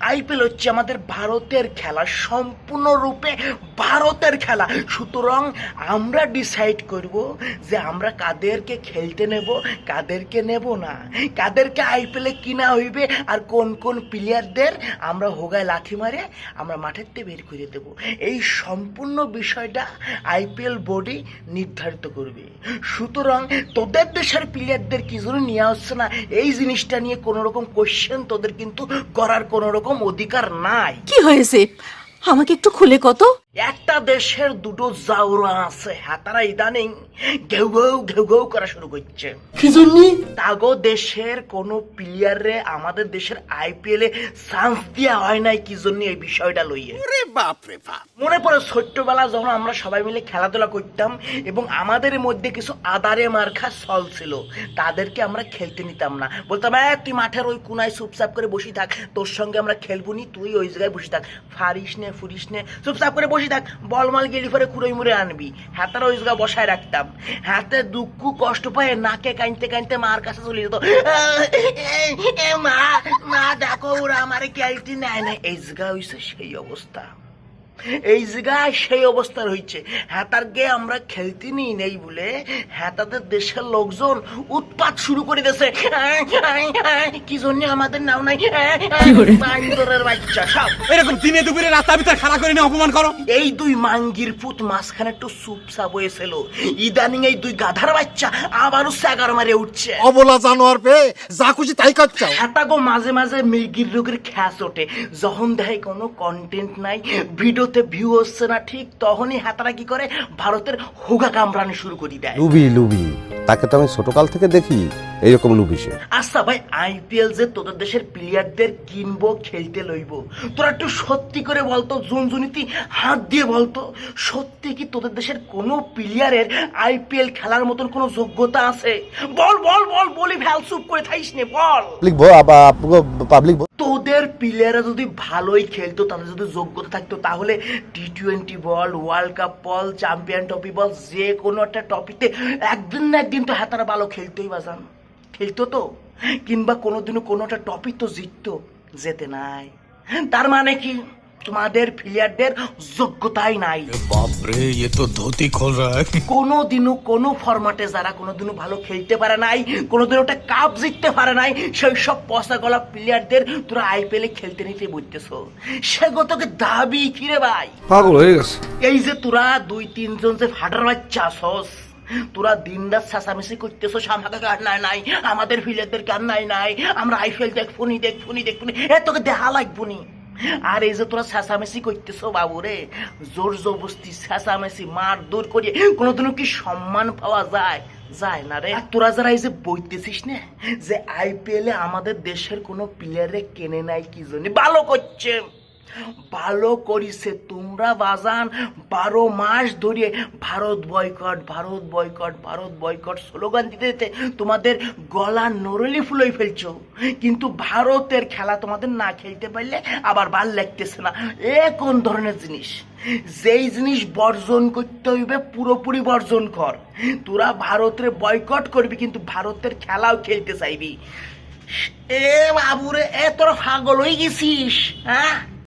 IPL হচ্ছে আমাদের ভারতের খেলা সম্পূর্ণরূপে ভারতের খেলা। সুতরাং আমরা ডিসাইড করব যে আমরা কাদেরকে খেলতে নেব, কাদেরকে নেব না। কাদেরকে আইপিএলে কিনা হইবে আর কোন কোন প্লেয়ারদের আমরা হোগায় লাথি মারে আমরা মাঠের থেকে বের করে দেব। এই সম্পূর্ণ বিষয়টা আইপিএল বোর্ডই নির্ধারিত করবে। সুতরাং তোদের দেশের প্লেয়ারদের কি জন্য নিয়ে আসছে না? এই জিনিসটা নিয়ে কোনো রকম কোশ্চেন তোদের কিন্তু করার কোনো রকম অধিকার নাই। কি হয়েছে? আমাকে একটু খুলে কত? একটা দেশের দুটো জাউরা আছে হাতারা ইদানিং ঘেউ ঘেউ ঘেউ ঘেউ করা শুরু করছে। কি জন্য? তাগো দেশের কোনো প্লেয়ারে আমাদের দেশের আইপিএল এ চান্স দেওয়া হয় নাই কি জন্য এই বিষয়টা লইয়ে? বাপ রে বাপ। মনে পড়ে ছোট্টবেলা যখন আমরা সবাই মিলে খেলাধুলা করতাম এবং আমাদের মধ্যে কিছু আদারে মার্খা চল ছিল তাদেরকে আমরা খেলতে নিতাম না। বলতাম "এই, তুই মাঠের ওই কোনায় চুপচাপ করে বসে থাক তোর সঙ্গে আমরা খেলব নি তুই ওই জায়গায় বসে থাক। ফারিস নে ফুরিস নে চুপচাপ করে বসে থাক বলমাল গেলি পরে কুড়োই মুড়ে আনবি। হাতের ওই জায়গায় বসায় রাখতাম। হাতে দুঃখ কষ্ট পায়, নাকে কাঁদতে কাঁদতে মার কাছে চলে যেত। মা মা, দেখো, ওরা আমার ক্যালটি নেয় না। এই হইছে সেই অবস্থা। এই জায়গায় সেই অবস্থা রয়েছে। হ্যাতারকে আমরা খেলতে নিই নেই বলে। হ্যাতাদের দেশের লোকজন উৎপাত শুরু করে দিয়েছে। কি জন্য আমাদের নাও নাই? বান্দরের বাচ্চা সব। এরকম দিনে দুপুরে রাস্তা ভিতরে খাড়া করে নিয়ে অপমান করো। এই দুই মাঙ্গির পুত মাঝখানে একটু ইদানিং এই দুই গাধার বাচ্চা আবারও স্যাগার মারে উঠছে। অবলা জানোয়ার পেয়ে যা খুশি তাই কাচ্চাও হ্যাঁ মাঝে মাঝে মির্গির রোগের খ্যাস ওঠে। যখন দেয় কোনো কন্টেন্ট নাই ভিডিওতে ভিউ হচ্ছে না, ঠিক তখনই হাতারা কি করে? ভারতের হোগা কামড়ানো শুরু করে দেয়। লুবি লুবি, তাকে তো আমি ছোটকাল থেকে দেখি। এইরকম লুবি সে আচ্ছা ভাই আইপিএল যে তোদের দেশের প্লেয়ারদের কিনবো খেলতে লইব তোরা একটু সত্যি করে বলতো জুনজুনিতি হাত দিয়ে বলতো সত্যি কি তোদের দেশের কোনো প্লেয়ারের আইপিএল খেলার মতন কোনো যোগ্যতা আছে? বল বল বল বলি ভ্যাল চুপ করে থাইস নে বল। পাবলিক পাবলিক তোদের প্লেয়াররা যদি ভালোই খেলতো তাদের যদি যোগ্যতা থাকতো তাহলে টি টোয়েন্টি বল ওয়ার্ল্ড কাপ বল চ্যাম্পিয়ন ট্রফি বল যে কোনো একটা টপিতে একদিন না একদিন তো হাতারা ভালো খেলতেই বাজান খেলতো তো। কিংবা কোনোদিনও কোনোটা টপি তো জিততো। যেতে নাই। তার মানে কি? তোমাদের ফিলিয়ারদের যোগ্যতাই নাই। বাপরে এ তো ধুতি খোল কোনোদিনও কোনো ফরম্যাটে যারা কোনোদিনও ভালো খেলতে পারে নাই কোনোদিনও একটা কাপ জিততে পারে নাই সেই সব পচা গলা প্লেয়ারদের তোরা আইপিএলে খেলতে নিতে বুঝতেছ সে গতকে দাবি কিরে ভাই? পাগল হয়ে গেছে। এই যে তোরা দুই তিনজন যে ফাটার বাচ্চা আসস তোরা দিন রাত চেঁচামেচি করতেছো আমাকে কার নাই নাই আমাদের প্লেয়ারদের কার নাই নাই আমরা আইপিএল দেখবনি দেখবনি দেখবনি এ তোকে দেখা লাগবনি। আর এই যে তোরা চেঁচামেচি করতেছো বাবু রে জোর জবস্তি চেঁচামেচি মার দূর করিয়ে কোনোদিনও কি সম্মান পাওয়া যায়? যায় না রে। তোরা যারা এই যে বইতেছিস না, যে আইপিএলে আমাদের দেশের কোনো প্লেয়ারে কেনে নাই কি জন্য ভালো করছে। ভালো করিছে। তোমরা বাজান, বারো মাস ধরে Bharat boycott Bharat boycott Bharat boycott slogan দিতে দিতে তোমাদের গলা নরলি ফুলই ফেলছো। কিন্তু ভারতের খেলা তোমাদের না খেলতে পারলে আবার ভালো লাগতেছে না। এ কোন ধরনের জিনিস? যেই জিনিস বর্জন করতে হইবে, পুরোপুরি বর্জন কর। তোরা ভারতের বয়কট করবি, কিন্তু ভারতের খেলাও খেলতে চাইবি। এ বাবুরে, এ তোরা পাগল হয়ে গেছিস হ্যাঁ?